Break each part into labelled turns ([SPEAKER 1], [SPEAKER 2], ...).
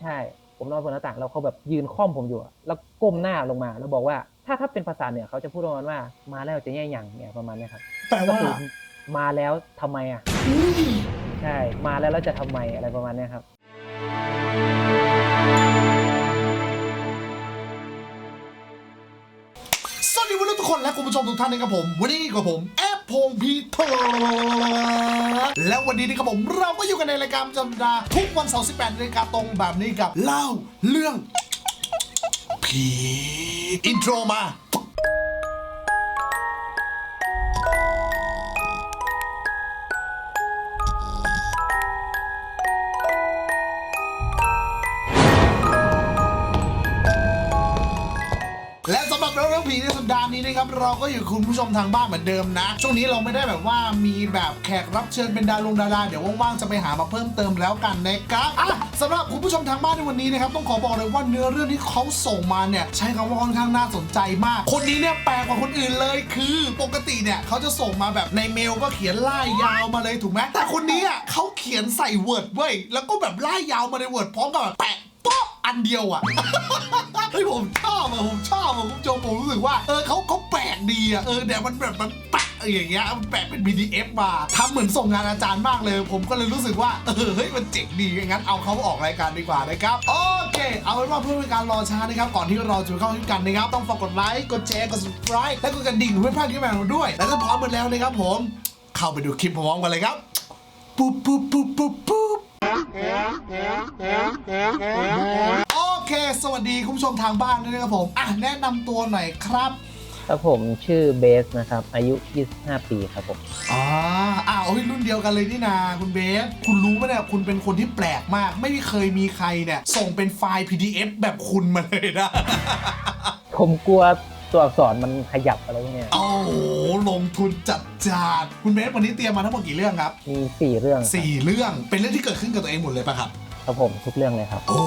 [SPEAKER 1] ใช่ ผมนอนบนหน้าต่างแล้วเขาแบบยืนค่อมผมอยู่อะแล้วก้มหน้าลงมา แล้วบอกว่า ถ้าถ้าเป็นภาษาเหนือเขาจะพูดประมาณว่า มาแล้วจะแย่หยังเนี่ยประมาณเนี้ยครับ
[SPEAKER 2] แปล
[SPEAKER 1] ก็
[SPEAKER 2] ว่า
[SPEAKER 1] คือมาแล้วทำไมอะ
[SPEAKER 2] อุ้ย
[SPEAKER 1] ใช่ มาแล้วแล้วจะทำไมอะไรประมาณเนี้ยครับ
[SPEAKER 2] สวัสดีวันนี้ทุกคนและคุณผู้ชมทุกท่านนะครับผม วันนี้กับผม แอป พงพีเทอร์แล้ววันนี้นะครับผมเราก็อยู่กันในรายการประจำสัปดาห์ทุกวันเสาร์18นาฬิกาตรงแบบนี้กับเล่าเรื่องผีอินโทรมา และสำหรับเรื่องผีในสัปดาห์นี้นะครับเราก็อยู่คุณผู้ชมทางบ้านเหมือนเดิมนะ ช่วงนี้เราไม่ได้แบบว่ามีแบบแขกรับเชิญเป็นดารงดาราเดี๋ยวว่างๆจะไปหามาเพิ่มเติมแล้วกันนะครับอะสำหรับคุณผู้ชมทางบ้านในวันนี้นะครับต้องขอบอกเลยว่าเนื้อเรื่องที่เขาส่งมาเนี่ยใช้คำว่าค่อนข้างน่าสนใจมาก คนนี้เนี่ยแปลกกว่าคนอื่นเลยคือ ปกติเนี่ยเขาจะส่งมาแบบในเมลก็เขียนไล่ยาวมาเลยถูกไหมแต่คนนี้อะเขาเขียนใส่เวิร์ดเว้ยแล้วก็แบบไล่ยาวมาในเวิร์ดพร้อมกับแบบแปะ อันเดียวอะ เฮ้ยผมชอบอะผมชอบอะคุณผู้ชมผมรู้สึกว่าเออเขาเขาแปลกดีอะเออเนี่ยมันแบบมันแปะอย่างเงี้ยมันแปะเป็น PDF มาทำเหมือนส่งงานอาจารย์มากเลย ผมก็เลยรู้สึกว่าเออเฮ้ยมันเจ๋งดีงั้นเอาเขาออกรายการดีกว่านะครับโอเค เอาเป็นว่าเพื่อเป็นการรอช้านะครับก่อนที่เราจะเข้าคลิปกันนะครับต้องฝากกดไลค์กดแชร์กด subscribe และกดกระดิ่งเพื่อพลาดคลิปใหม่ของเราด้วย และถ้าพร้อมหมดแล้วนะครับผม เข้าไปดูคลิปพร้อมกันเลยครับปุ๊บปุ๊บปุ๊บปุ๊บปุ๊บ โอเค สวัสดีคุณผู้ชมทางบ้านด้วยนะครับผม อะ แนะนำตัวหน่อยครับ
[SPEAKER 1] แล้วผมชื่อเบสนะครับ อายุ 25 ปีครับผม
[SPEAKER 2] อ่าอ้าวเฮ้ยรุ่นเดียวกันเลยนี่นาคุณเบส คุณรู้ไหมเนี่ยคุณเป็นคนที่แปลกมาก ไม่เคยมีใครเนี่ย ส่งเป็นไฟล์ PDF แบบคุณมาเลยนะ
[SPEAKER 1] ผมกลัว ตัวอักษรมันขยับอะไรพวกเนี้ย
[SPEAKER 2] โอ้โหลงทุนจัดจานคุณเบสวันนี้เตรียมมาทั้งหมดกี่เรื่องครับ
[SPEAKER 1] มี4เรื่องครับ
[SPEAKER 2] สี่เรื่องเป็นเรื่องที่เกิดขึ้นกับตัวเองหมดเลยปะครับ
[SPEAKER 1] ครับผมทุกเรื่องเลยครับ
[SPEAKER 2] โอ้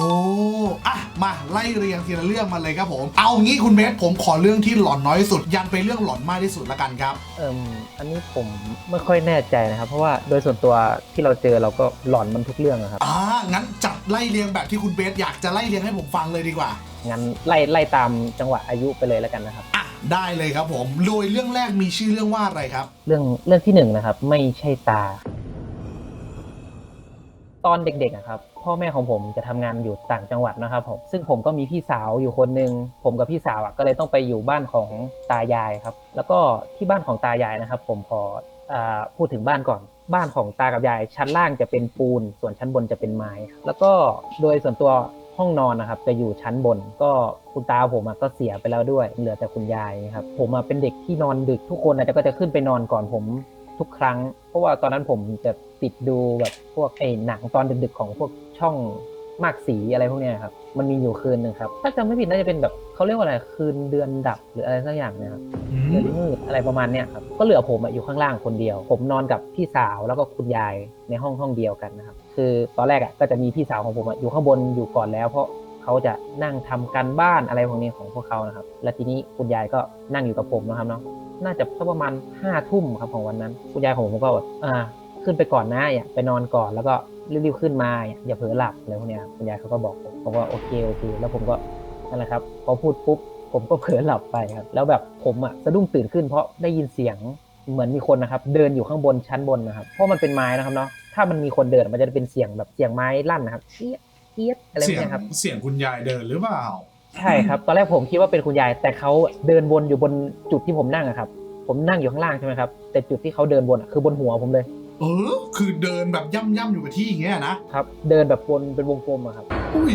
[SPEAKER 2] อะมาไล่เรียงทีละเรื่องมาเลยครับผม เอางี้คุณเบสผมขอเรื่องที่หลอนน้อยที่สุด ยันไปเรื่องหลอนมากที่สุดละกันครับ
[SPEAKER 1] เอ่มอันนี้ผมไม่ค่อยแน่ใจนะครับ เพราะว่าโดยส่วนตัวที่เราเจอเราก็หลอนมันทุกเรื่องอะครับ
[SPEAKER 2] อ่า งั้นจัดไล่เรียงแบบที่คุณเบสอยากจะไล่เรียงให้ผมฟังเลยดีกว่า
[SPEAKER 1] งั้นไล่ไล่ตามจังหวะอายุไปเลยแล้วกันนะครับ
[SPEAKER 2] อะ ได้เลยครับผม โดยเรื่องแรกมีชื่อเรื่องว่าอะไรครับ
[SPEAKER 1] เรื่องเรื่องที่หนึ่งนะครับ ไม่ใช่ตา ตอนเด็กๆอะครับ พ่อแม่ของผมจะทำงานอยู่ต่างจังหวัดนะครับผมซึ่งผมก็มีพี่สาวอยู่คนหนึ่งผมกับพี่สาวอะก็เลยต้องไปอยู่บ้านของตายายครับ แล้วก็ที่บ้านของตายายนะครับ ผมขออาพูดถึงบ้านก่อน บ้านของตากับยาย ชั้นล่างจะเป็นปูน ส่วนชั้นบนจะเป็นไม้ครับแล้วก็โดยส่วนตัวห้องนอนนะครับ จะอยู่ชั้นบน ก็คุณตาผมอะก็เสียไปแล้วด้วย เหลือแต่คุณยายครับ ผมอะเป็นเด็กที่นอนดึกทุกคนอาจจะก็จะขึ้นไปนอนก่อนผม ทุกครั้ง เพราะว่าตอนนั้นผมจะติดดูแบบพวกไอ้หนังตอนดึกๆของพวกช่องมากสีอะไรพวกเนี้ยครับ มันมีอยู่คืนหนึ่งครับ ถ้าจำไม่ผิดน่าจะเป็นแบบเขาเรียกว่าอะไร คืนเดือนดับหรืออะไรสักอย่างเนะครับ เดือนมืดอะไรประมาณเนี้ยครับ ก็เหลือผมอะอยู่ข้างล่างคนเดียว ผมนอนกับพี่สาวแล้วก็คุณยายในห้องห้องเดียวกันนะครับ คือตอนแรกอะก็จะมีพี่สาวของผมอะอยู่ข้างบนอยู่ก่อนแล้ว เพราะเขาจะนั่งทำการบ้านอะไรพวกนี้ของพวกเขานะครับ และทีนี้คุณยายก็นั่งอยู่กับผมนะครับเนาะ น่าจะสักประมาณห้าทุ่มครับของวันนั้น คุณยายของผมก็แบบอ่าขึ้นไปก่อนนะอย่าไปนอนก่อนแล้วก็รีบๆขึ้นมาอย่าเผลอหลับอะไรพวกเนี้ยครับคุณยายเขาก็บอกผมผมว่าโอเคโอเค แล้วผมก็นั่นแหละครับพอพูดปุ๊บผมก็เผลอหลับไปครับ แล้วแบบผมอะสะดุ้งตื่นขึ้นเพราะได้ยินเสียงเหมือนมีคนนะครับเดินอยู่ข้างบนชั้นบนนะครับเพราะมันเป็นไม้นะครับเนาะถ้ามันมีคนเดินมันจะเป็นเสียงแบบเสียงไม้ลั่นนะครับเอี๊ยดเอี๊ยดอะไร
[SPEAKER 2] เสียง
[SPEAKER 1] เนี้ยครับ
[SPEAKER 2] เสียงคุณยายเดินหรือเปล่า
[SPEAKER 1] ใช่ครับ ตอนแรกผมคิดว่าเป็นคุณยาย แต่เขาเดินวนอยู่บนจุดที่ผมนั่งอะครับ ผมนั่งอยู่ข้างล่างใช่ไหมครับ แต่จุดที่เขาเดินวนอะคือบนหัวผมเลย
[SPEAKER 2] เออ คือเดินแบบย่ำย่ำๆอยู่กับที่อย่างเงี้ยนะ
[SPEAKER 1] ครับ เดินแบบวนเป็นวงกลมอะครับ
[SPEAKER 2] อุ้ย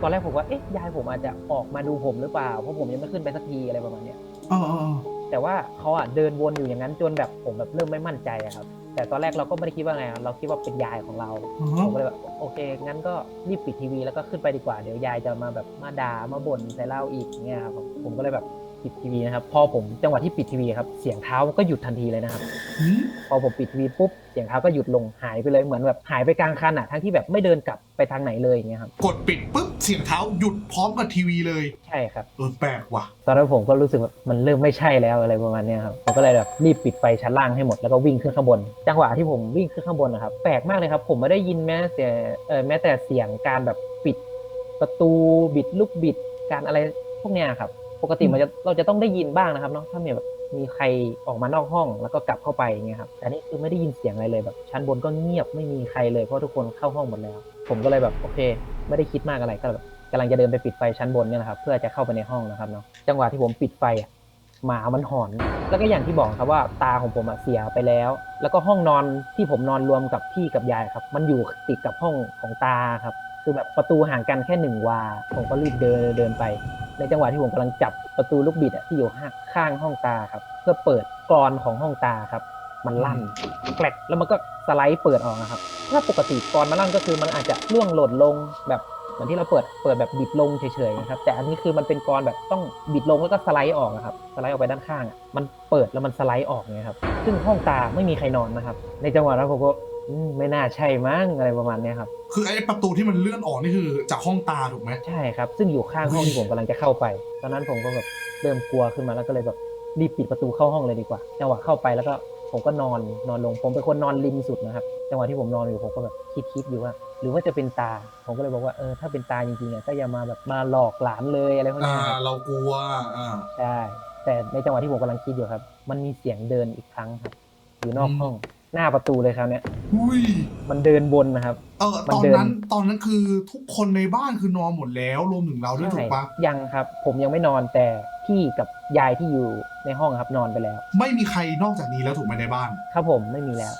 [SPEAKER 1] ตอนแรกผมว่าเอ๊ะยายผมอาจจะออกมาดูผมหรือเปล่า เพราะผมยังไม่ขึ้นไปสักทีอะไรประมาณเนี้ย
[SPEAKER 2] เออเออเออ
[SPEAKER 1] แต่ว่าเขาอะเดินวนอยู่อย่างนั้นจนแบบผมแบบเริ่มไม่มั่นใจอะครับ แต่ตอนแรกเราก็ไม่ได้คิดว่าไงอะเราคิดว่าเป็นยายของเรา
[SPEAKER 2] อ๋อ
[SPEAKER 1] ผมก็เลยแบบโอเค งั้นก็รีบปิดทีวีแล้วก็ขึ้นไปดีกว่า เดี๋ยวยายจะมาแบบมาด่ามาบ่นใส่เราอีกเงี้ยครับผมผมก็เลยแบบ ปิดทีวีนะครับ พอผมจังหวะที่ปิดทีวีครับ เสียงเท้ามันก็หยุดทันทีเลยนะครับ
[SPEAKER 2] หืม
[SPEAKER 1] พอผมปิดทีวีปุ๊บ เสียงเท้าก็หยุดลงหายไปเลย เหมือนแบบหายไปกลางคันอะทั้งที่แบบไม่เดินกลับไปทางไหนเลยอย่างเงี้ยครับ
[SPEAKER 2] กดปิดปุ๊บเสียงเท้าหยุดพร้อมกับทีวีเลย
[SPEAKER 1] ใช่ครับ
[SPEAKER 2] เออแปลกว่ะ
[SPEAKER 1] ตอนนั้นผมก็รู้สึกว่ามันเริ่มไม่ใช่แล้วอะไรประมาณเนี้ยครับ ผมก็เลยแบบรีบปิดไฟชั้นล่างให้หมดแล้วก็วิ่งขึ้นข้างบน จังหวะที่ผมวิ่งขึ้นข้างบนนะครับ แปลกมากเลยครับ ผมไม่ได้ยินแม้แต่เออแม้แต่เสียงการแบบปิดประตูบิดลูกบิดการอะไรพวกเนี้ยครับ ปกติมันจะเราจะต้องได้ยินบ้างนะครับเนาะถ้ามีแบบมีใครออกมานอกห้องแล้วก็กลับเข้าไปอย่างเงี้ยครับแต่นี่คือไม่ได้ยินเสียงอะไรเลยแบบชั้นบนก็เงียบไม่มีใครเลยเพราะทุกคนเข้าห้องหมดแล้ว ผมก็เลยแบบโอเค ไม่ได้คิดมากอะไรก็แบบกำลังจะเดินไปปิดไฟชั้นบนเนี่ยนะครับ เพื่อจะเข้าไปในห้องนะครับเนาะจังหวะที่ผมปิดไฟอะหมามันหอน แล้วก็อย่างที่บอกครับว่าตาของผมอะเสียไปแล้ว แล้วก็ห้องนอนที่ผมนอนรวมกับพี่กับยายครับ มันอยู่ติดกับห้องของตาครับ คือแบบประตูห่างกันแค่หนึ่งวา ผมก็รีบเดินเดินไป ในจังหวะที่ผมกำลังจับประตูลูกบิดอะที่อยู่ข้างห้องตาครับ เพื่อเปิดกรอนของห้องตาครับ มันลั่นแกลกแล้วมันก็สไลด์เปิดออกนะครับ ถ้าปกติกรอนมันลั่นก็คือมันอาจจะร่วงหล่นลงแบบเหมือนที่เราเปิดเปิดแบบบิดลงเฉยๆนะครับ แต่อันนี้คือมันเป็นกรอนแบบต้องบิดลงแล้วก็สไลด์ออกนะครับ สไลด์ออกไปด้านข้างอะมันเปิดแล้วมันสไลด์ออกไงครับ ซึ่งห้องตาไม่มีใครนอนนะครับ ในจังหวะนั้นผมก็ อืมไม่น่าใช่มั้งอะไรประมาณเนี้ยครับ
[SPEAKER 2] คือไอ้ประตูที่มันเลื่อนออกนี่คือจากห้องตาถูกไหม
[SPEAKER 1] ใช่ครับ ซึ่งอยู่ข้างห้องที่ผมกำลังจะเข้าไป ตอนนั้นผมก็แบบเริ่มกลัวขึ้นมาแล้วก็เลยแบบรีบปิดประตูเข้าห้องเลยดีกว่า จังหวะเข้าไปแล้วก็ผมก็นอนนอนลง ผมเป็นคนนอนริมสุดนะครับ จังหวะที่ผมนอนอยู่ผมก็แบบคิดคิดอยู่ว่า หรือว่าจะเป็นตา ผมก็เลยบอกว่าเออถ้าเป็นตาจริงๆอะก็อย่ามาแบบมาหลอกหลานเลยอะไรพวก
[SPEAKER 2] อ่า
[SPEAKER 1] นี้ครับ
[SPEAKER 2] เรากลัว อ่า
[SPEAKER 1] ใช่แต่ในจังหวะที่ผมกำลังคิดอยู่ครับ มันมีเสียงเดินอีกครั้งครับ อยู่นอกห้อง หน้าประตูเลยครับเนี่ย
[SPEAKER 2] อุ้ย
[SPEAKER 1] มันเดินบนนะครับ
[SPEAKER 2] เออ
[SPEAKER 1] มัน
[SPEAKER 2] ตอน
[SPEAKER 1] เดิน
[SPEAKER 2] นั้นตอนนั้นคือทุกคนในบ้านคือนอนหมดแล้วรวมถึงเราด้วยถูกปะ
[SPEAKER 1] ยังครับ ผมยังไม่นอนแต่พี่กับยายที่อยู่ในห้องครับนอนไปแล้ว
[SPEAKER 2] ไม่มีใครนอกจากนี้แล้วถูกไหมในบ้าน
[SPEAKER 1] ครับผมไม่มีแล้ว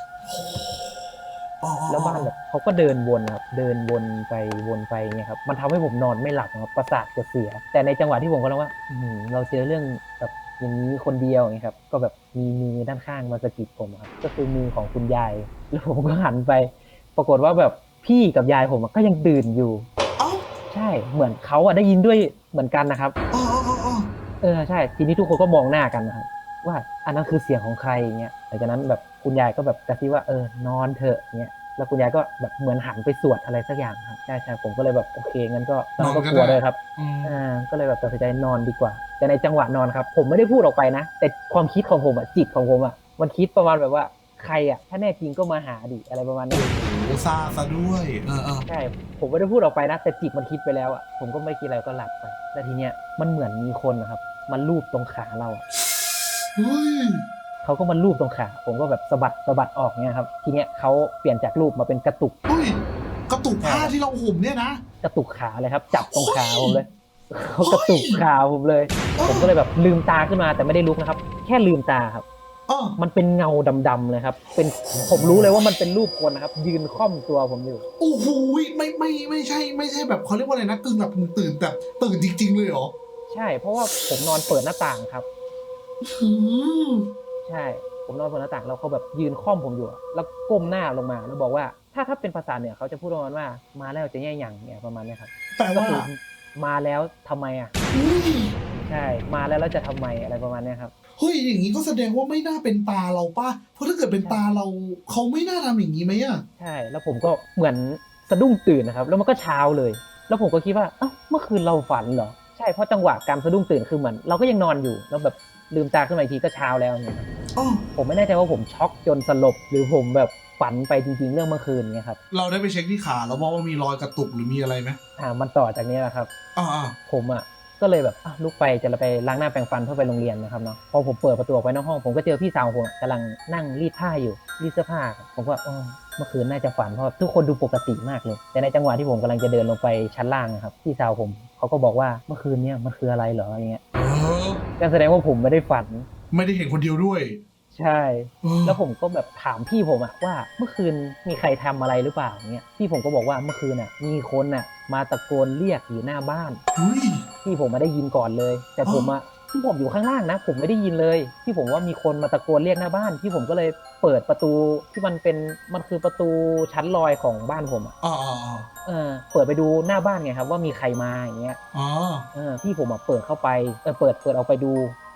[SPEAKER 2] อ๋อ
[SPEAKER 1] แล้วบ้านแบบเขาก็เดินวนครับ เดินวนไปวนไปเงี้ยครับ มันทำให้ผมนอนไม่หลับครับประสาทจะเสีย แต่ในจังหวะที่ผมก็รู้ว่าอืมเราเจอเรื่องแบบ อย่างนี้คนเดียวอย่างเงี้ยครับ ก็แบบมีมือด้านข้างมาสะกิดผมครับ ก็คือมือของคุณยาย แล้วผมก็หันไป ปรากฏว่าแบบพี่กับยายผมอะก็ยังตื่นอยู่
[SPEAKER 2] เอ้า
[SPEAKER 1] ใช่ เหมือนเขาอะได้ยินด้วยเหมือนกันนะครับ
[SPEAKER 2] อ๋ออ๋ออ๋ออ๋อ
[SPEAKER 1] เออใช่ ทีนี้ทุกคนก็มองหน้ากันนะครับว่าอันนั้นคือเสียงของใครอย่างเงี้ยหลังจากนั้นแบบคุณยายก็แบบกระซิบว่าเออนอนเถอะเงี้ย แล้วคุณยายก็แบบเหมือนหันไปสวดอะไรสักอย่างครับใช่ใช่ผมก็เลยแบบโอเคงั้นก็ตอนนั้นก็กลัวเลยครับ
[SPEAKER 2] อืม
[SPEAKER 1] อ่าก็เลยแบบตัดสินใจนอนดีกว่า แต่ในจังหวะนอนครับ ผมไม่ได้พูดออกไปนะ แต่ความคิดของผมอะจิตของผมอะมันคิดประมาณแบบว่าใครอะถ้าแน่จริงก็มาหาดิอะไรประมาณนี้
[SPEAKER 2] โอ้ซาซะด้วยเออเออ
[SPEAKER 1] ใช่ผมไม่ได้พูดออกไปนะแต่จิตมันคิดไปแล้วอะผมก็ไม่คิดอะไรก็หลับไป แล้วทีเนี้ยมันเหมือนมีคนนะครับ มันลูบตรงขาเราอะ
[SPEAKER 2] เฮ้ย
[SPEAKER 1] เขาก็มันลูบตรงขา ผมก็แบบสะบัดสะบัดออกเนี่ยครับ ทีเนี้ยเขาเปลี่ยนจากลูบมาเป็นกระตุก
[SPEAKER 2] เฮ้ยกระตุกผ้าที่เราห่มเนี่ยนะ
[SPEAKER 1] กระตุกขาเลยครับ จับตรงขาผมเลยเขากระตุกขาผมเลย ผมก็เลยแบบลืมตาขึ้นมาแต่ไม่ได้ลุกนะครับ แค่ลืมตาครับ
[SPEAKER 2] เออ
[SPEAKER 1] มันเป็นเงาดำๆเลยครับ เป็นผมรู้เลยว่ามันเป็นรูปคนนะครับ ยืนค่อมตัวผมอยู่
[SPEAKER 2] โอ้โหไม่ไม่ไม่ใช่ ไม่ใช่แบบเขาเรียกว่าอะไรนะกึ่งแบบตื่นแบบตื่นจริง ๆ เลยเหรอ
[SPEAKER 1] ใช่ เพราะว่าผมนอนเปิดหน้าต่างครับ
[SPEAKER 2] อืม
[SPEAKER 1] ใช่ ผมนอนบนหน้าต่างแล้วเขาแบบยืนค่อมผมอยู่อะแล้วก้มหน้าลงมาแล้วบอกว่า ถ้าถ้าเป็นภาษาเหนือเขาจะพูดประมาณว่า มาแล้วจะแย่หยังเนี่ยประมาณเนี้ยครับ
[SPEAKER 2] แปล
[SPEAKER 1] ก็
[SPEAKER 2] ว่า
[SPEAKER 1] คือมาแล้วทำไมอะ
[SPEAKER 2] อุ้ย
[SPEAKER 1] ใช่ มาแล้วแล้วจะทำไมอะไรประมาณเนี้ยครับ
[SPEAKER 2] เฮ้ยอย่างนี้ก็แสดงว่าไม่น่าเป็นตาเราป่ะเพราะถ้าเกิดเป็นตาเราเขาไม่น่าทำอย่างนี้ไหมอะ
[SPEAKER 1] ใช่ แล้วผมก็เหมือนสะดุ้งตื่นนะครับ แล้วมันก็เช้าเลย แล้วผมก็คิดว่า เอ้า เมื่อคืนเราฝันเหรอ ใช่ เพราะจังหวะการสะดุ้งตื่นคือเหมือนเราก็ยังนอนอยู่ แล้วแบบ ลืมตาขึ้นมาอีกทีก็เช้าแล้วเนี่ยครับ
[SPEAKER 2] อ๋อ
[SPEAKER 1] ผมไม่แน่ใจว่าผมช็อกจนสลบ หรือผมแบบฝันไปจริง ๆ เรื่องเมื่อคืนเนี่ยครับ
[SPEAKER 2] เราได้ไปเช็คที่ขาแล้วว่ามีรอยกระตุกหรือมีอะไรไหม
[SPEAKER 1] อ่ามันต่อจากนี้แหละครับ
[SPEAKER 2] อ่าอ่า
[SPEAKER 1] ผมอะก็เลยแบบอะลุกไปจะไปล้างหน้าแปรงฟันเพื่อไปโรงเรียนนะครับเนาะพอผมเปิดประตูออกไปนอกห้อง ผมก็เจอพี่สาวผมอะกำลังนั่งรีดผ้าอยู่รีดเสื้อผ้าครับผมก็อ๋อเมื่อคืนน่าจะฝันเพราะทุกคนดูปกติมากเลย แต่ในจังหวะที่ผมกำลังจะเดินลงไปชั้นล่างอะครับพี่สาวผมเขาก็บอกว่าเมื่อคืนเนี่ยมันคืออะไรเหรออย่างเงี้ย
[SPEAKER 2] เออ
[SPEAKER 1] ก็แสดงว่าผมไม่ได้ฝัน
[SPEAKER 2] ไม่ได้เห็นคนเดียวด้วย
[SPEAKER 1] ใช่
[SPEAKER 2] เออ
[SPEAKER 1] แล้วผมก็แบบถามพี่ผมอะว่าเมื่อคืนมีใครทำอะไรหรือเปล่าเงี้ยพี่ผมก็บอกว่าเมื่อคืนอะมีคนอะมาตะโกนเรียกอยู่หน้าบ้าน
[SPEAKER 2] อุ้ย
[SPEAKER 1] พี่ผมมาได้ยินก่อนเลย แต่
[SPEAKER 2] อ๋อ
[SPEAKER 1] ผมอะ ที่ผมอยู่ข้างล่างนะ ผมไม่ได้ยินเลย ที่ผมว่ามีคนมาตะโกนเรียกหน้าบ้าน ที่ผมก็เลยเปิดประตูที่มันเป็นมันคือประตูชั้นลอยของบ้านผมอะ
[SPEAKER 2] อ่าอ่าอ่า
[SPEAKER 1] เออเปิดไปดูหน้าบ้านไงครับ ว่ามีใครมาอย่างเงี้ย
[SPEAKER 2] อ๋อ
[SPEAKER 1] เออพี่ผมอะเปิดเข้าไปเออเปิดเปิดเอาไปดู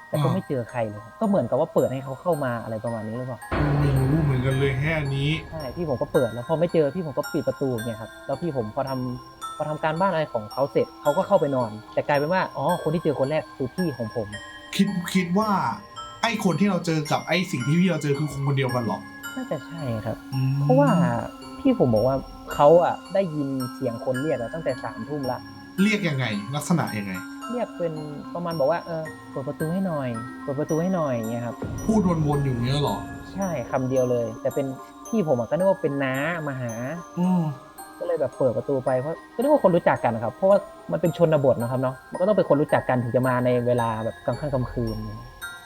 [SPEAKER 1] แต่ก็
[SPEAKER 2] อ่า
[SPEAKER 1] ไม่เจอใครเลยครับก็เหมือนกับว่าเปิดให้เขาเข้ามาอะไรประมาณนี้หรือเปล่า
[SPEAKER 2] ไม่รู้เหมือนกันเลยแค่นี้
[SPEAKER 1] ใช่พี่ผมก็เปิดแล้วพอไม่เจอพี่ผมก็ปิดประตูเนี่ยครับแล้วพี่ผมพอทำ พอทำการบ้านอะไรของเขาเสร็จเขาก็เข้าไปนอน แต่กลายเป็นว่าอ๋อคนที่เจอคนแรกคือพี่ของผม
[SPEAKER 2] คิดคิดว่าไอ้คนที่เราเจอกับไอ้สิ่งที่พี่เราเจอคือคนคนเดียวกันเหรอ
[SPEAKER 1] น่าจะใช่ครับ
[SPEAKER 2] อืม
[SPEAKER 1] เพราะว่าพี่ผมบอกว่าเขาอะได้ยินเสียงคนเรียกอะตั้งแต่สามทุ่มละ
[SPEAKER 2] เรียกยังไง ลักษณะยังไง
[SPEAKER 1] เรียกเป็นประมาณบอกว่าเออเปิดประตูให้หน่อยเปิดประตูให้หน่อยอย่างเงี้ยครับ
[SPEAKER 2] พูดวนๆอยู่เนี้ยเหรอ
[SPEAKER 1] ใช่คำเดียวเลย แต่เป็นพี่ผมอะก็นึกว่าเป็นน้ามาหา
[SPEAKER 2] อืม
[SPEAKER 1] ก็เลยแบบเปิดประตูไปเพราะก็นึกว่าคนรู้จักกันนะครับ เพราะว่ามันเป็นชนบทนะครับเนาะมันก็ต้องเป็นคนรู้จักกันถึงจะมาในเวลาแบบกลางค่ำกลางคืน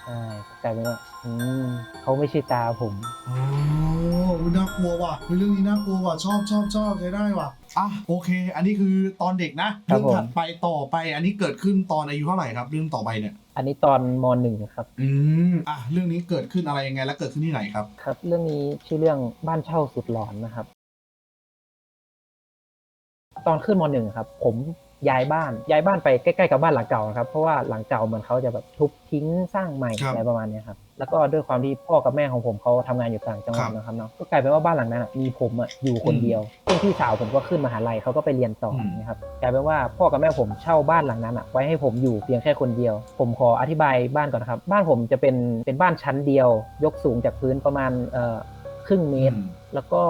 [SPEAKER 1] ใช่กลายเป็นว่าอืมเขาไม่ใช่ตาผม
[SPEAKER 2] อ๋ออุ๊ยน่ากลัวว่ะอุ๊ยเรื่องนี้น่ากลัวว่ะชอบชอบชอบใช้ได้ว่ะอะโอเค อันนี้คือตอนเด็กนะ
[SPEAKER 1] ครั
[SPEAKER 2] เรื่
[SPEAKER 1] บ
[SPEAKER 2] อง
[SPEAKER 1] ผม
[SPEAKER 2] ถัดไปต่อไป อันนี้เกิดขึ้นตอนอายุเท่าไหร่ครับ เรื่องต่อไปเนี่ย
[SPEAKER 1] อันนี้ตอนมหนึ่งครับ
[SPEAKER 2] อืมอะเรื่องนี้เกิดขึ้นอะไรยังไง และเกิดขึ้นที่ไหนครับ
[SPEAKER 1] ครับ เรื่องนี้ชื่อเรื่องบ้านเช่าสุดหลอนนะครับ ตอนขึ้นมหนึ่งครับ ผมย้ายบ้านย้ายบ้านไปใกล้ๆกับบ้านหลังเก่านะครับเพราะว่าหลังเก่าเหมือนเขาจะแบบทุบทิ้งสร้างใหม่
[SPEAKER 2] ครับ
[SPEAKER 1] อะไรประมาณเนี้ยครับแล้วก็ด้วยความที่พ่อกับแม่ของผมเขาทำงานอยู่ต่างจังหวั
[SPEAKER 2] ครั
[SPEAKER 1] ด
[SPEAKER 2] บ
[SPEAKER 1] นะครับเนาะก็กลายเป็นว่าบ้านหลังนั้นอะมีผมอะอยู่คนเดียวซึ่งพี่สาวผมก็ขึ้นมหาลัยเขาก็ไปเรียนต่อ
[SPEAKER 2] อืม
[SPEAKER 1] นะครับกลายเป็นว่าพ่อกับแม่ผมเช่าบ้านหลังนั้นอะไว้ให้ผมอยู่เพียงแค่คนเดียว ผมขออธิบายบ้านก่อนนะครับ บ้านผมจะเป็นเป็นบ้านชั้นเดียว ยกสูงจากพื้นประมาณเอ่อครึ่งเมตร
[SPEAKER 2] อืม
[SPEAKER 1] แล้วก็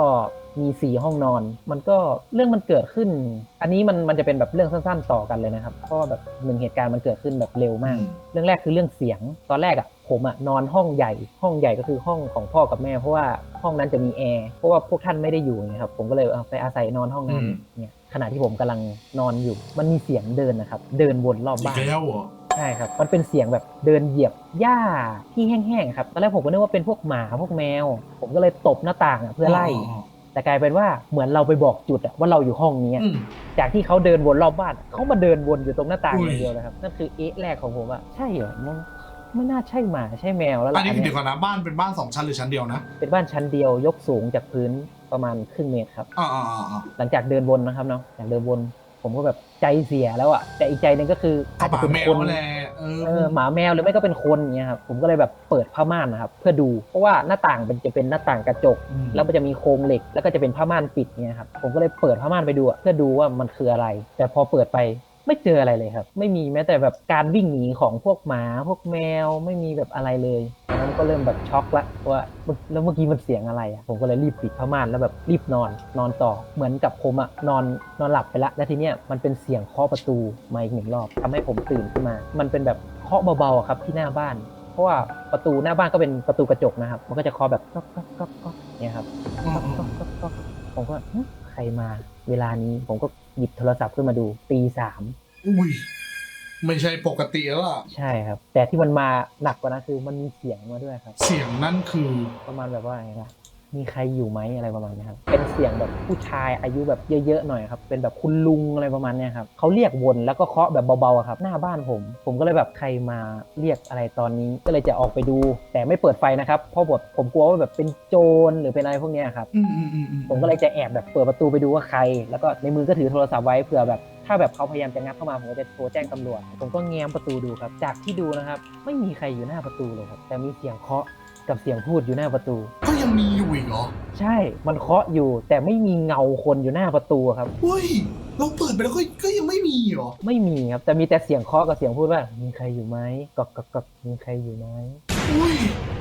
[SPEAKER 1] มีสี่ห้องนอน มันก็เรื่องมันเกิดขึ้น อันนี้มันมันจะเป็นแบบเรื่องสั้นๆต่อกันเลยนะครับ เพราะว่าแบบหนึ่งเหตุการณ์มันเกิดขึ้นแบบเร็วมาก
[SPEAKER 2] อืม
[SPEAKER 1] เรื่องแรกคือเรื่องเสียง ตอนแรกอะผมอะนอนห้องใหญ่ ห้องใหญ่ก็คือห้องของพ่อกับแม่ เพราะว่าห้องนั้นจะมีแอร์ เพราะว่าพวกท่านไม่ได้อยู่ไงครับ ผมก็เลยเอาไปอาศัยนอนห้องนั้น
[SPEAKER 2] อืม
[SPEAKER 1] เนี่ยขณะที่ผมกำลังนอนอยู่ มันมีเสียงเดินนะครับ เดินวนรอบ
[SPEAKER 2] อีก
[SPEAKER 1] บ้าน
[SPEAKER 2] แล้วเหรอ
[SPEAKER 1] ใช่ครับ มันเป็นเสียงแบบเดินเหยียบหญ้าที่แห้งๆครับ ตอนแรกผมก็นึกว่าเป็นพวกหมาพวกแมว ผมก็เลยตบหน้าต่างอะเพื่อไล่ แต่กลายเป็นว่าเหมือนเราไปบอกจุดอะว่าเราอยู่ห้องนี้อะ
[SPEAKER 2] อืม
[SPEAKER 1] จากที่เขาเดินวนรอบบ้านเขามาเดินวนอยู่ตรงหน้าต่าง
[SPEAKER 2] อุ้
[SPEAKER 1] อยย่างเดียวเลยครับนั่นคือเอ๊ะแรกของผมอะใช่เหรอมันไม่น่าใช่หมาใช่แมวแล้ว
[SPEAKER 2] อั
[SPEAKER 1] ล่ะ
[SPEAKER 2] นนี้
[SPEAKER 1] อัน
[SPEAKER 2] คือ
[SPEAKER 1] เนี้
[SPEAKER 2] เดี๋ย
[SPEAKER 1] ยว
[SPEAKER 2] ก่อนนะบ้านเป็นบ้านสองชั้นหรือชั้นเดียวนะ
[SPEAKER 1] เป็นบ้านชั้นเดียวยกสูงจากพื้นประมาณครึ่งเมตรครับ
[SPEAKER 2] อ่าอ่าอ่าอ่า
[SPEAKER 1] หลังจากเดินวนนะครับเนาะจากเดินวน ผมก็แบบใจเสียแล้วอะแต่อีกใจหนึ่งก็คืออาจ
[SPEAKER 2] ห
[SPEAKER 1] จะ
[SPEAKER 2] มา
[SPEAKER 1] เป็น
[SPEAKER 2] แม
[SPEAKER 1] ค
[SPEAKER 2] วนแหละเออ
[SPEAKER 1] เออหมาแมวหรือไม่ก็เป็นคนอย่างเงี้ยครับผมก็เลยแบบเปิดผ้าม่านนะครับ เพื่อดูเพราะว่าหน้าต่างมันจะเป็นหน้าต่างกระจก
[SPEAKER 2] ม
[SPEAKER 1] แล้วมันจะมีโครงเหล็ก แล้วก็จะเป็นผ้าม่านปิดเนี่ยครับผมก็เลยเปิดผ้าม่านไปดูอะเพื่อดูว่ามันคืออะไร แต่พอเปิดไป ไม่เจออะไรเลยครับ ไม่มีแม้แต่แบบการวิ่งหนีของพวกหมาพวกแมวไม่มีแบบอะไรเลยตอนนั้นก็เริ่มแบบช็อกละว่าแล้วเมื่อกี้มันเสียงอะไรอะผมก็เลยรีบปิดผ้าม่านแล้วแบบรีบนอนนอนต่อเหมือนกับผมอะนอนนอนหลับไปละแล้วทีเนี้ยมันเป็นเสียงเคาะประตูมาอีกหนึ่งรอบทำให้ผมตื่นขึ้นมา มันเป็นแบบเคาะเบาๆครับที่หน้าบ้านเพราะว่าประตูหน้าบ้านก็เป็นประตูกระจกนะครับ มันก็จะเคาะแบบก๊อกก๊อกก๊อกก๊อกเนี่ยครับก๊อกก๊อกก๊อก ผมก็หึใครมาเวลานี้ผมก็หยิบโทรศัพท์ขึ้นมาดูตีสาม
[SPEAKER 2] อุ้ยไม่ใช่ปกติแล้วล่ะ
[SPEAKER 1] ใช่ครับ แต่ที่มันมาหนักกว่านั้นคือมันมีเสียงมาด้วยครับ
[SPEAKER 2] เสียงนั่นคือ
[SPEAKER 1] ประมาณแบบว่าไงนะ มีใครอยู่ไหมอะไรประมาณเนี้ยครับ เป็นเสียงแบบผู้ชายอายุแบบเยอะๆหน่อยครับ เป็นแบบคุณลุงอะไรประมาณเนี้ยครับเขาเรียกวนแล้วก็เคาะแบบเบาๆอะครับ หน้าบ้านผม ผมก็เลยแบบใครมาเรียกอะไรตอนนี้ ก็เลยจะออกไปดู แต่ไม่เปิดไฟนะครับ เพราะแบบผมกลัวว่าแบบเป็นโจรหรือเป็นอะไรพวกเนี้ยครับ
[SPEAKER 2] อืมอืมอืมอืม
[SPEAKER 1] ผมก็เลยจะแอบแบบเปิดประตูไปดูว่าใคร แล้วก็ในมือก็ถือโทรศัพท์ไว้เผื่อแบบถ้าแบบเขาพยายามจะงัดเข้ามาผมก็จะโทรแจ้งตำรวจ ผมก็แง้มประตูดูครับ จากที่ดูนะครับ ไม่มีใครอยู่หน้าประตูเลยครับ แต่มีเสียงเคาะ กับเสียงพูดอยู่หน้าประตู
[SPEAKER 2] ก็ยังมีอยู่อีกเหรอ
[SPEAKER 1] ใช่ มันเคาะอยู่แต่ไม่มีเงาคนอยู่หน้าประตูครับ
[SPEAKER 2] เฮ้ย เราเปิดไปแล้วก็ก็ยังไม่มีเหรอ
[SPEAKER 1] ไม่มีครับ แต่มีแต่เสียงเคาะกับเสียงพูดว่า มีใครอยู่ไหมกอกกอกกอกมีใครอยู่ไหม
[SPEAKER 2] อุ้ย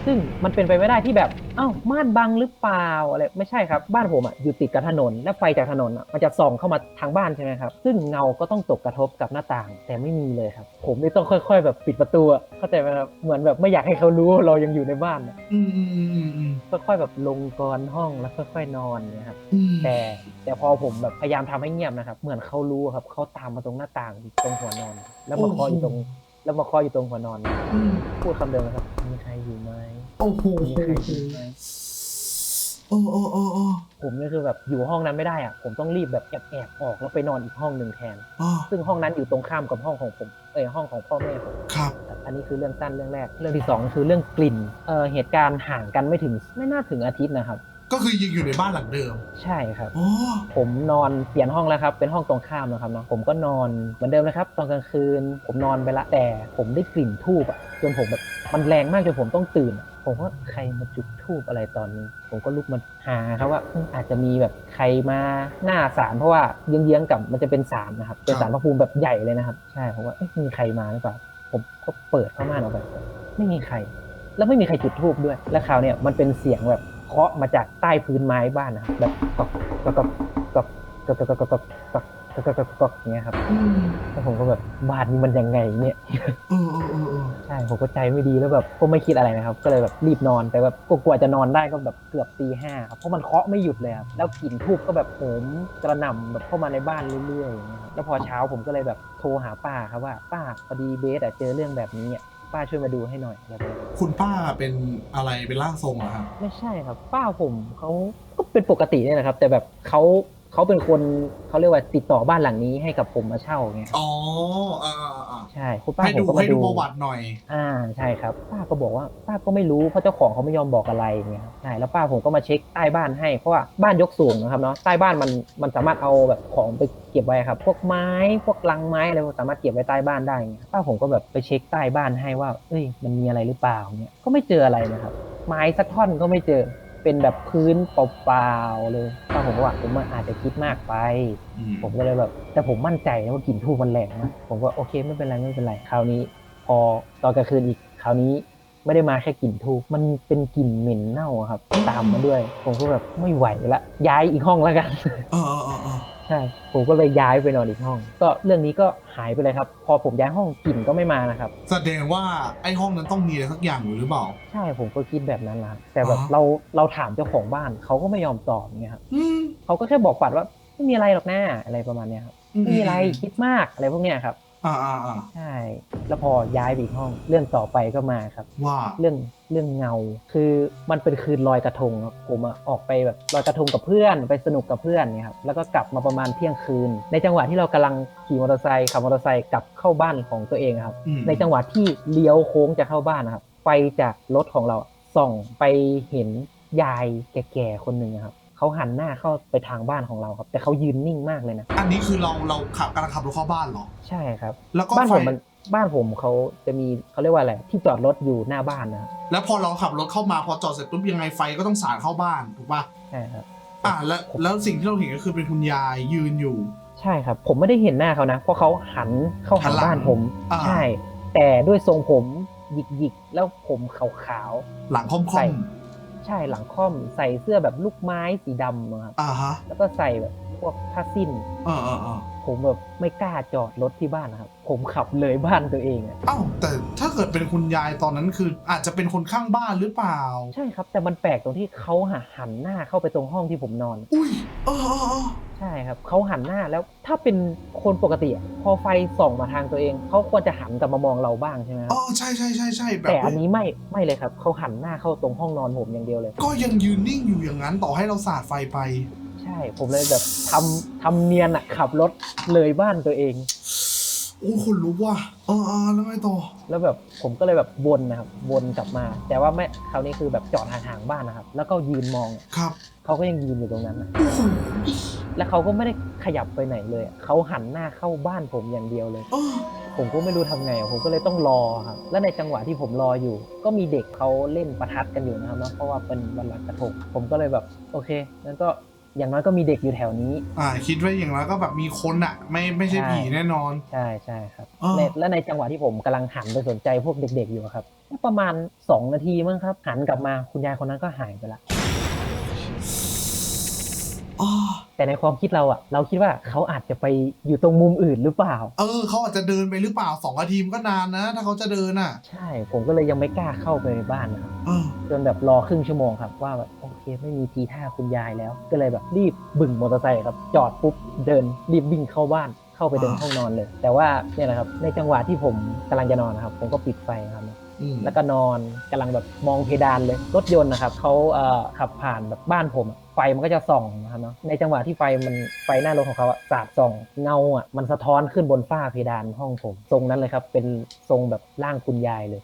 [SPEAKER 1] ซึ่งมันเป็นไปไม่ได้ที่แบบ เอ้าม่านบังหรือเปล่าอะไรไม่ใช่ครับบ้านผมอะอยู่ติดกับถนน และไฟจากถนนอะมันจะส่องเข้ามาทางบ้านใช่ไหมครับซึ่งเงาก็ต้องตกกระทบกับหน้าต่าง แต่ไม่มีเลยครับ ผมนี่ต้องค่อย ๆ แบบปิดประตูอะเข้าใจไหมครับเหมือนแบบไม่อยากให้เขารู้ว่าเรายังอยู่ในบ้านอะ
[SPEAKER 2] อืมอืมอืมอืมอืม
[SPEAKER 1] ค่อยๆแบบลงกรอนห้องแล้วค่อย ๆ นอนเนะครับ
[SPEAKER 2] อืม
[SPEAKER 1] แต่แต่พอผมแบบพยายามทำให้เงียบนะครับ เหมือนเขารู้ครับเขาตามมาตรงหน้าต่างตรงหัวนอน แล้วมาเคาะอยู่ตรง แล้วมาเคาะอยู่ตรงหัวนอน
[SPEAKER 2] อืม
[SPEAKER 1] พูดคำเดิมนะครับ มีใครอยู่ไหม
[SPEAKER 2] โอ้โห
[SPEAKER 1] มีใครอยู่ไหม
[SPEAKER 2] โอ้โอ้โอ้โอ้
[SPEAKER 1] ผมนี่คือแบบอยู่ห้องนั้นไม่ได้อะผมต้องรีบแบบแอบแอบๆออกแล้วไปนอนอีกห้องหนึ่งแทน
[SPEAKER 2] อ๋อ
[SPEAKER 1] ซึ่งห้องนั้นอยู่ตรงข้ามกับห้องของผม เออห้องของพ่อแม่ผม
[SPEAKER 2] ครับ
[SPEAKER 1] อันนี้คือเรื่องสั้นเรื่องแรก เรื่องที่สองคือเรื่องกลิ่น เออเหตุการณ์ห่างกันไม่ถึงไม่น่าถึงอาทิตย์นะครับ
[SPEAKER 2] ก็คือยังอยู่ในบ้านหลังเดิม
[SPEAKER 1] ใช่ครับ
[SPEAKER 2] อ๋อ
[SPEAKER 1] ผมนอนเปลี่ยนห้องแล้วครับ เป็นห้องตรงข้ามนะครับเนาะผมก็นอนเหมือนเดิมนะครับ ตอนกลางคืน ผมนอนไปละแต่ผมได้กลิ่นทูบอะจนผมแบบมันแรงมากจนผมต้องตื่นอะผมว่าใครมาจุดทูบอะไรตอนนี้ ผมก็ลุกมาหาครับว่าอืมอาจจะมีแบบใครมาหน้าศาลเพราะว่าเยื้องๆกับมันจะเป็นศาลนะครับเป็นศาลพระภูมิแบบใหญ่เลยนะครับ ใช่ผมว่าเอ๊ะมีใครมาหรือเปล่า ผมก็เปิดผ้าม่านออกไป ไม่มีใคร แล้วไม่มีใครจุดทูบด้วย และคราวเนี่ยมันเป็นเสียงแบบ เคาะมาจากใต้พื้นไม้บ้านนะครับแบบก๊อกก๊อกก๊อกก๊อกก๊อกก๊อกก๊อกก๊อกก๊อกก็ก็ก็อย่างเงี้ยครับแล้วผมก็แบบบ้านนี้มันยังไงเนี่ยใช่ผมก็ใจไม่ดีแล้วแบบก็ไม่คิดอะไรนะครับ ก็เลยแบบรีบนอนแต่แบบก็กว่าจะนอนได้ก็แบบเกือบตีห้าครับเพราะมันเคาะไม่หยุดเลยครับแล้วกลิ่นทูบก็แบบโหมกระหน่ำแบบเข้ามาในบ้านเรื่อยๆอย่างเงี้ยแล้วพอเช้าผมก็เลยแบบโทรหาป้าครับว่าป้าพอดีเบสอะเจอเรื่องแบบนี้ ป้าช่วยมาดูให้หน่อยอะไรแบบนี้
[SPEAKER 2] คุณป้าเป็นอะไรเป็นร่างทรงเหรอครับ
[SPEAKER 1] ไม่ใช่ครับ ป้าผมเขาก็เป็นปกติเนี่ยนะครับ แต่แบบเขา เขาเป็นคนเขาเรียกว่าติดต่อบ้านหลังนี้ให้กับผมมาเช่าไง
[SPEAKER 2] อ๋ออ่าอ่าอ่า
[SPEAKER 1] ใช่คุณป้า
[SPEAKER 2] ให้
[SPEAKER 1] ผม
[SPEAKER 2] ดู
[SPEAKER 1] ก็มา
[SPEAKER 2] ให้ดู
[SPEAKER 1] ดู
[SPEAKER 2] ประวัติหน่อย
[SPEAKER 1] อ่าใช่ครับ ป้าก็บอกว่าป้าก็ไม่รู้เพราะเจ้าของเขาไม่ยอมบอกอะไรอย่างเงี้ยครับใช่แล้วป้าผมก็มาเช็คใต้บ้านให้เพราะว่าบ้านยกสูงนะครับเนาะใต้บ้านมันมันสามารถเอาแบบของไปเก็บไว้ครับ พวกไม้พวกลังไม้อะไรสามารถเก็บไว้ใต้บ้านได้เงี้ยป้าผมก็แบบไปเช็คใต้บ้านให้ว่า เอ้ยมันมีอะไรหรือเปล่าเนี่ยก็ไม่เจออะไรนะครับไม้สักท่อนก็ไม่เจอ เป็นแบบพื้นเปล่าๆเลยป้าผมก็ว่าผมอาจจะคิดมากไป
[SPEAKER 2] อืม
[SPEAKER 1] ผมก็เลยแบบ แต่ผมมั่นใจนะว่ากลิ่นทูบมันแรงนะผมก็โอเคไม่เป็นไรไม่เป็นไรคราวนี้ พอตอนกลางคืนอีกคราวนี้ไม่ได้มาแค่กลิ่นทูบมันเป็นกลิ่นเหม็นเน่าอะครับ ตามมาด้วย ผมก็แบบไม่ไหวละย้ายอีกห้องแล้วกัน
[SPEAKER 2] เออเออเออเออ
[SPEAKER 1] ใช่ ผมก็เลยย้ายไปนอนอีกห้อง ก็เรื่องนี้ก็หายไปเลยครับ พอผมย้ายห้องกลิ่นก็ไม่มานะครับ
[SPEAKER 2] แสดงว่าไอ้ห้องนั้นต้องมีอะไรสักอย่างอยู่หรือเปล่า
[SPEAKER 1] ใช่ผมก็คิดแบบนั้นละแต่แบบ
[SPEAKER 2] อ๋อ
[SPEAKER 1] เราเราถามเจ้าของบ้านเขาก็ไม่ยอมตอบเนี่ยครับ
[SPEAKER 2] อืม
[SPEAKER 1] เขาก็แค่บอกปัดว่าไม่มีอะไรหรอกหน้าอะไรประมาณเนี้ยครับไม่มีอะไรคิดมากอะไรพวกเนี้ยครับ
[SPEAKER 2] อ่าอ่าอ่า
[SPEAKER 1] ใช่ แล้วพอย้ายไปอีกห้องเรื่องต่อไปก็มาครับ
[SPEAKER 2] ว่า
[SPEAKER 1] เรื่อง เรื่องเงา คือมันเป็นคืนลอยกระทงครับผมอะออกไปแบบลอยกระทงกับเพื่อนไปสนุกกับเพื่อนเนี่ยครับแล้วก็กลับมาประมาณเที่ยงคืน ในจังหวะที่เรากำลังขี่มอเตอร์ไซค์ขับมอเตอร์ไซค์กลับเข้าบ้านของตัวเองครับ
[SPEAKER 2] อืม
[SPEAKER 1] ในจังหวะที่เลี้ยวโค้งจะเข้าบ้านนะครับไฟจากรถของเราส่องไปเห็นยายแก่ๆคนหนึ่งอะครับเขาหันหน้าเข้าไปทางบ้านของเราครับ แต่เขายืนนิ่งมากเลยนะ
[SPEAKER 2] อันนี้คือเราเราขับกำลังขับรถเข้าบ้านเหรอ
[SPEAKER 1] ใช่ครับ
[SPEAKER 2] แล้วก็
[SPEAKER 1] บ้าน
[SPEAKER 2] ไฟ
[SPEAKER 1] ผมมัน บ้านผมเขาจะมีเขาเรียกว่าอะไรที่จอดรถอยู่หน้าบ้านนะครับ
[SPEAKER 2] แล้วพอเราขับรถเข้ามาพอจอดเสร็จปุ๊บยังไงไฟก็ต้องสาดเข้าบ้านถูกป่ะ
[SPEAKER 1] ใช่ครับ
[SPEAKER 2] อ่าแล้วแล้วสิ่งที่เราเห็นก็คือเป็นคุณยายยืนอยู่
[SPEAKER 1] ใช่ครับ ผมไม่ได้เห็นหน้าเขานะเพราะเขาหันเข้า
[SPEAKER 2] หั
[SPEAKER 1] หาน
[SPEAKER 2] หลัง
[SPEAKER 1] บ้านผม
[SPEAKER 2] อ่า
[SPEAKER 1] ใช่แต่ด้วยทรงผมหยิกหยิกๆแล้วผมขาว
[SPEAKER 2] หลังคอมค
[SPEAKER 1] ใส่
[SPEAKER 2] อม
[SPEAKER 1] ๆใช่หลังค่อมใส่เสื้อแบบลูกไม้สีดำอะครับ
[SPEAKER 2] อ่าฮะ
[SPEAKER 1] แล้วก็ใส่แบบพวกผ้าสิ้น
[SPEAKER 2] เออเออเออ
[SPEAKER 1] ผมแบบไม่กล้าจอดรถที่บ้านนะครับ ผมขับเลยบ้านตัวเองอะ
[SPEAKER 2] อ้าวแต่ถ้าเกิดเป็นคุณยายตอนนั้นคืออาจจะเป็นคนข้างบ้านหรือเปล่า
[SPEAKER 1] ใช่ครับ แต่มันแปลกตรงที่เขาหันหน้าเข้าไปตรงห้องที่ผมนอน
[SPEAKER 2] อุ้ยเออเออเออ
[SPEAKER 1] ใช่ครับเขาหันหน้าแล้วถ้าเป็นคนปกติอะพอไฟส่องมาทางตัวเองเขาควรจะหันกลับมามองเราบ้างใช่ไหมค
[SPEAKER 2] อ๋
[SPEAKER 1] รั
[SPEAKER 2] อบใช่ใช่ใช่ใช่แบบ
[SPEAKER 1] แต่อันนี้ไม่ไม่เลยครับเขาหันหน้าเข้าตรงห้องนอนผมอย่างเดียวเลย
[SPEAKER 2] ก็ยังยืนนิ่งอยู่อย่างนั้นต่อให้เราสาดไฟไป
[SPEAKER 1] ใช่ ผมเลยแบบทำทำเนียนอะขับรถ เลยบ้านตัวเอง
[SPEAKER 2] โอ้คนรู้ว่าเออเออแล้วไงต่อ
[SPEAKER 1] แล้วแบบผมก็เลยแบบวนนะครับวนกลับมา แต่ว่าไม่คราวนี้คือแบบจอดห่างๆบ้านนะครับ แล้วก็ยืนมองอะ
[SPEAKER 2] ครับ
[SPEAKER 1] เขาก็ยังยืนอยู่ตรงนั้นนะ
[SPEAKER 2] โอ้โห
[SPEAKER 1] แล้วเขาก็ไม่ได้ขยับไปไหนเลยอะเขาหันหน้าเข้าบ้านผมอย่างเดียวเลย
[SPEAKER 2] เออ
[SPEAKER 1] ผมก็ไม่รู้ทำไงอะผมก็เลยต้องรอครับ และในจังหวะที่ผมรออยู่ ก็มีเด็กเขาเล่นประทัดกันอยู่นะครับเนาะเพราะว่าเป็นวันลอยกระทงผมก็เลยแบบโอเคงั้นก็ อย่างน้อยก็มีเด็กอยู่แถวนี้
[SPEAKER 2] อ่า คิดไว้อย่างไรก็แบบมีคนอะไม่ไม่ใช่
[SPEAKER 1] ใช่
[SPEAKER 2] ผีแน่นอน
[SPEAKER 1] ใช่ใช่ครับ
[SPEAKER 2] อ่า
[SPEAKER 1] ในและในจังหวะที่ผมกำลังหันไปสนใจพวกเด็กๆอยู่อะครับ ประมาณ2นาทีมั้งครับ หันกลับมาคุณยายคนนั้นก็หายไปละ
[SPEAKER 2] อ๋อ
[SPEAKER 1] แต่ในความคิดเราอะเราคิดว่าเขาอาจจะไปอยู่ตรงมุมอื่นหรือเปล่า
[SPEAKER 2] เออเขาอาจจะเดินไปหรือเปล่าสองนาทีมันก็นานนะ ถ้าเขาจะเดินอะ
[SPEAKER 1] ใช่ ผมก็เลยยังไม่กล้าเข้าไปในบ้านนะครับ
[SPEAKER 2] เออ
[SPEAKER 1] จนแบบรอครึ่งชั่วโมงครับว่าแบบโอเคไม่มีทีท่าคุณยายแล้ว ก็เลยแบบรีบบึ่งมอเตอร์ไซค์ครับ จอดปุ๊บเดินรีบวิ่งเข้าบ้าน เข้าไปเดิน
[SPEAKER 2] อ่า
[SPEAKER 1] ห้องนอนเลย แต่ว่าเนี่ยนะครับในจังหวะที่ผมกำลังจะนอนนะครับ ผมก็ปิดไฟครับ
[SPEAKER 2] อืม
[SPEAKER 1] แล้วก็นอนกำลังแบบมองเพดานเลย รถยนต์นะครับเขาเอ่อขับผ่านแบบบ้านผมไฟมันก็จะส่องนะครับเนาะในจังหวะที่ไฟมันไฟหน้ารถของเขาสาดส่องเงาอะมันสะท้อนขึ้นบนฝ้าเพดานห้องผม ทรงนั้นเลยครับ เป็นทรงแบบร่างคุณยายเลย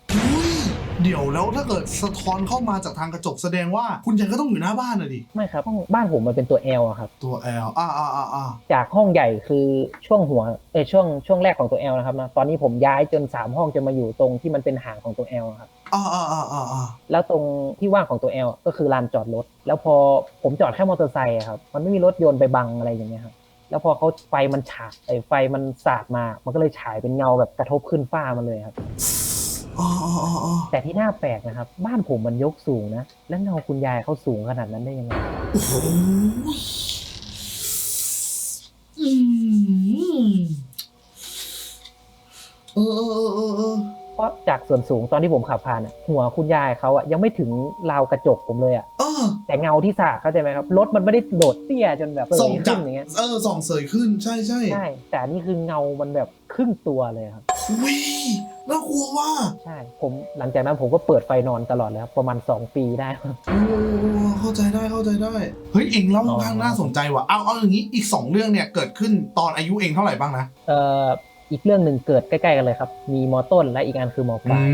[SPEAKER 2] เดี๋ยวแล้วถ้าเกิดสะท้อนเข้ามาจากทางกระจกแสดงว่าคุณยายก็ต้องอยู่หน้าบ้านอะดิ
[SPEAKER 1] ไม่ครับห้องบ้านผมมันเป็นตัว L อะครับ
[SPEAKER 2] ตัวแอลอ่าอ่าอ่าอ่า
[SPEAKER 1] จากห้องใหญ่คือช่วงหัวเออช่วงช่วงแรกของตัว L นะครับนะตอนนี้ผมย้ายจน 3 ห้องจะมาอยู่ตรงที่มันเป็นหางของตัว L อะครับ
[SPEAKER 2] อ่าอ่าอ่าอ่าอ่า
[SPEAKER 1] แล้วตรงที่ว่างของตัว L ก็คือลานจอดรถ แล้วพอผมจอดแค่มอเตอร์ไซค์อะครับ มันไม่มีรถยนต์ไปบังอะไรอย่างเงี้ยครับ แล้วพอเขาไฟมันฉายไอ้ไฟมันสาดมา มันก็เลยฉายเป็นเงาแบบกระทบขึ้นฟ้ามันเลยครับ
[SPEAKER 2] อ๋ออ๋ออ๋ออ๋อ
[SPEAKER 1] แต่ที่น่าแปลกนะครับ บ้านผมมันยกสูงนะ แล้วเงาคุณยายเขาสูงขนาดนั้นได้ยังไง
[SPEAKER 2] โอ้โหอืมเออเออเออเออเออ
[SPEAKER 1] เพราะจากส่วนสูงตอนที่ผมขับผ่านอะหัวคุณยายเขาอะยังไม่ถึงราวกระจกผมเลยอะ
[SPEAKER 2] เออ
[SPEAKER 1] แต่เงาที่สาดเข้าใจไหมครับ รถมันไม่ได้โดดเตี้ยจนแบบเส
[SPEAKER 2] ส่อง
[SPEAKER 1] ย
[SPEAKER 2] จั
[SPEAKER 1] ขึ้
[SPEAKER 2] บ
[SPEAKER 1] นอย่างเงี้ย
[SPEAKER 2] เออส่องเสยขึ้นใช่ใช่
[SPEAKER 1] ใช่ แต่อันนี่คือเงามันแบบครึ่งตัวเลยครับ
[SPEAKER 2] วิน่ากลัวว่า
[SPEAKER 1] ใช่ ผมหลังจากนั้นผมก็เปิดไฟนอนตลอดเลยครับประมาณ 2 ปีได้
[SPEAKER 2] โอ้เข้าใจได้เข้าใจได้ เฮ้ยเองเล่า
[SPEAKER 1] อ๋อ
[SPEAKER 2] ข้างน่าสนใจว่ะเอาเอาอย่างนี้อีกสองเรื่องเนี่ยเกิดขึ้นตอนอายุเองเท่าไหร่บ้างนะ
[SPEAKER 1] เอ่อ อีกเรื่องหนึ่งเกิดใกล้ๆกันเลยครับ มีมอต้นและอีกอันคือมอป
[SPEAKER 2] อื
[SPEAKER 1] ลาย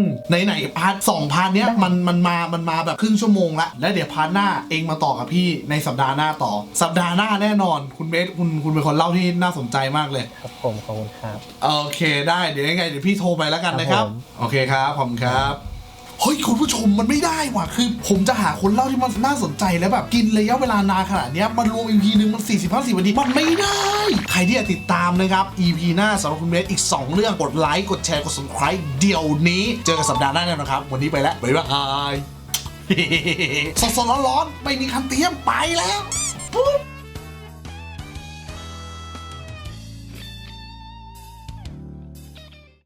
[SPEAKER 2] มไหนไหนๆพาร์ทสองพาร์ทเนี้ย
[SPEAKER 1] ได้
[SPEAKER 2] มันมันมามันมาแบบครึ่งชั่วโมงละแล้วเดี๋ยวพาร์ทหน้าเองมาต่อกับพี่ในสัปดาห์หน้าต่อ สัปดาห์หน้าแน่นอน คุณเบสคุณคุณเป็นคนเล่าที่น่าสนใจมากเลย
[SPEAKER 1] ครับผมขอบคุณครับ
[SPEAKER 2] โอเคได้เดี๋ยวยังไงเดี๋ยวพี่โทรไปแล้วกันนะครับ
[SPEAKER 1] ครับผม
[SPEAKER 2] โอเคครับขอบคุณครับ เฮ้ยคุณผู้ชมมันไม่ได้ว่ะคือ ผมจะหาคนเล่าที่มันน่าสนใจแล้วแบบกินระยะเวลานานขนาดนี้มันรวม EP นึงมัน40 50นาทีมันไม่ได้ ใครที่อยากติดตามนะครับ EP หน้าสำหรับคุณเบสอีก 2 เรื่องกดไลค์กดแชร์กด subscribe เดี๋ยวนี้ เจอกันสัปดาห์หน้าแน่นอนครับ วันนี้ไปแล้วบ๊ายบายสดๆร้อนๆไม่มีคันเตรียมไปแล้วปุ๊บ